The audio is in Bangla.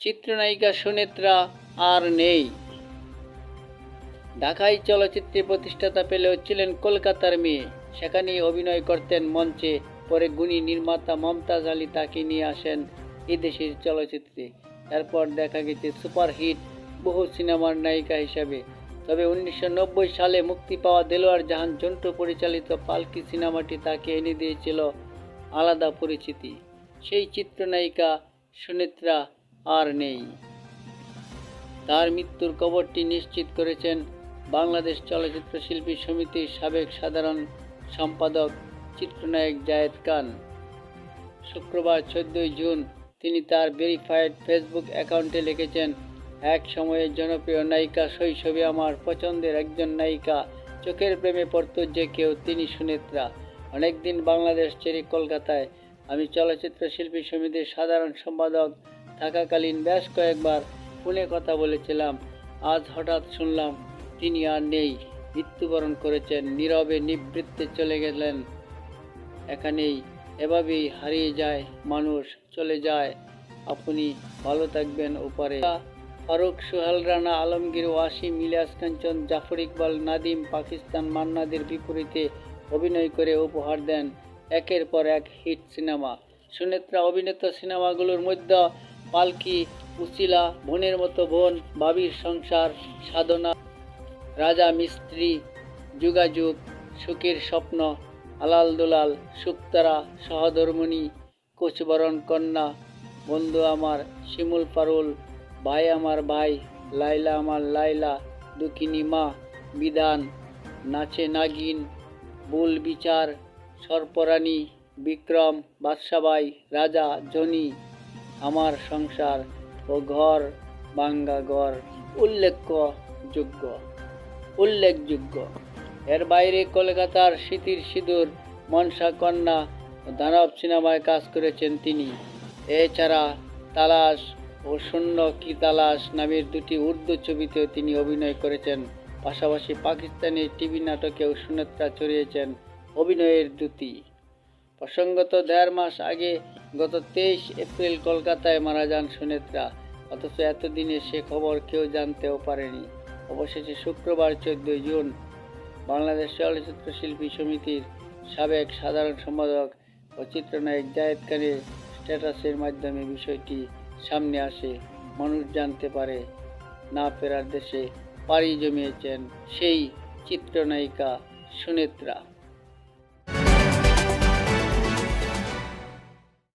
চিত্রনায়িকা সুনেত্রা আর নেই। ঢাকাই চলচ্চিত্রে প্রতিষ্ঠাতা পেলেও ছিলেন কলকাতার মেয়ে। সেখানেই অভিনয় করতেন মঞ্চে, পরে গুণী নির্মাতা মমতাজ আলী তাকে নিয়ে আসেন এদেশের চলচ্চিত্রে। এরপর দেখা গেছে সুপারহিট, বহু সিনেমার নায়িকা হিসাবে। তবে উনিশশো নব্বই সালে মুক্তি পাওয়া দেলোয়ার জাহান জন্টু পরিচালিত পালকি সিনেমাটি তাকে এনে দিয়েছিল আলাদা পরিচিতি। সেই চিত্রনায়িকা সুনেত্রা আর নেই। তার মৃত্যুর কবরটি নিশ্চিত করেছেন বাংলাদেশ চলচ্চিত্র শিল্পী সমিতির সাবেক সাধারণ সম্পাদক চিত্রনায়ক জায়েদ খান। শুক্রবার চোদ্দই জুন তিনি তার ভেরিফাইড ফেসবুক অ্যাকাউন্টে লিখেছেন, এক সময়ে জনপ্রিয় নায়িকা শৈশবে আমার পছন্দের একজন নায়িকা। চোখের প্রেমে পড়তো যে কেউ, তিনি সুনেত্রা। অনেকদিন বাংলাদেশ ছেড়ে কলকাতায়। আমি চলচ্চিত্র শিল্পী সমিতির সাধারণ সম্পাদক থাকাকালীন বেশ কয়েকবার ফোনে কথা বলেছিলাম। আজ হঠাৎ শুনলাম তিনি আর নেই। মৃত্যুবরণ করেছেন। নীরবে নিবৃত্তে চলে গেলেন। এখানেই এভাবেই হারিয়ে যায় মানুষ, চলে যায়। আপনি ভালো থাকবেন ওপারে। ফারুক সোহেল রানা, আলমগীর ওয়াসিম ইলিয়াস কাঞ্চন জাফর ইকবাল, নাদিম, পাকিস্তান মান্নাদের বিপরীতে অভিনয় করে উপহার দেন। একের পর এক হিট সিনেমা। সুনেত্রা অভিনীত সিনেমাগুলোর মধ্যে পালকি উচিলা বোনের মতো বোন বাবির সংসার, সাধনা, রাজা, মিস্ত্রি, যুগাযুগ, সুখের স্বপ্ন আলাল দুলাল সুক্তারা সহধর্মণি, কোচবরণ কন্যা, বন্ধু আমার, শিমুল পারুল ভাই আমার ভাই, লাইলা আমার লাইলা, দুঃখিনী মা, বিধান, নাচে নাগিন বুল বিচার সর্পরানী বিক্রম বাদশাবাই রাজা জনি আমার সংসার ও ঘর বাঙ্গা ঘর উল্লেখযোগ্য উল্লেখযোগ্য। এর বাইরে কলকাতার স্মৃতির সিঁদুর, মনসা কন্যা, দানব সিনেমায় কাজ করেছেন তিনি। এছাড়া তালাশ ও শূন্য কি তালাশ নামের দুটি উর্দু ছবিতেও তিনি অভিনয় করেছেন। পাশাপাশি পাকিস্তানি টিভি নাটকেও সুনেত্রা ছড়িয়েছেন অভিনয়ের দুটি প্রসঙ্গত দেড় মাস আগে গত তেইশ এপ্রিল কলকাতায় মারা যান সুনেত্রা। অথচ এতদিনে সে খবর কেউ জানতেও পারেনি। অবশেষে শুক্রবার চোদ্দই জুন বাংলাদেশ চলচ্চিত্র শিল্পী সমিতির সাবেক সাধারণ সম্পাদক ও চিত্রনায়ক জায়েদ খানের স্ট্যাটাসের মাধ্যমে বিষয়টি সামনে আসে। মানুষ জানতে পারে, না ফেরার দেশে পাড়ি জমিয়েছেন সেই চিত্রনায়িকা সুনেত্রা।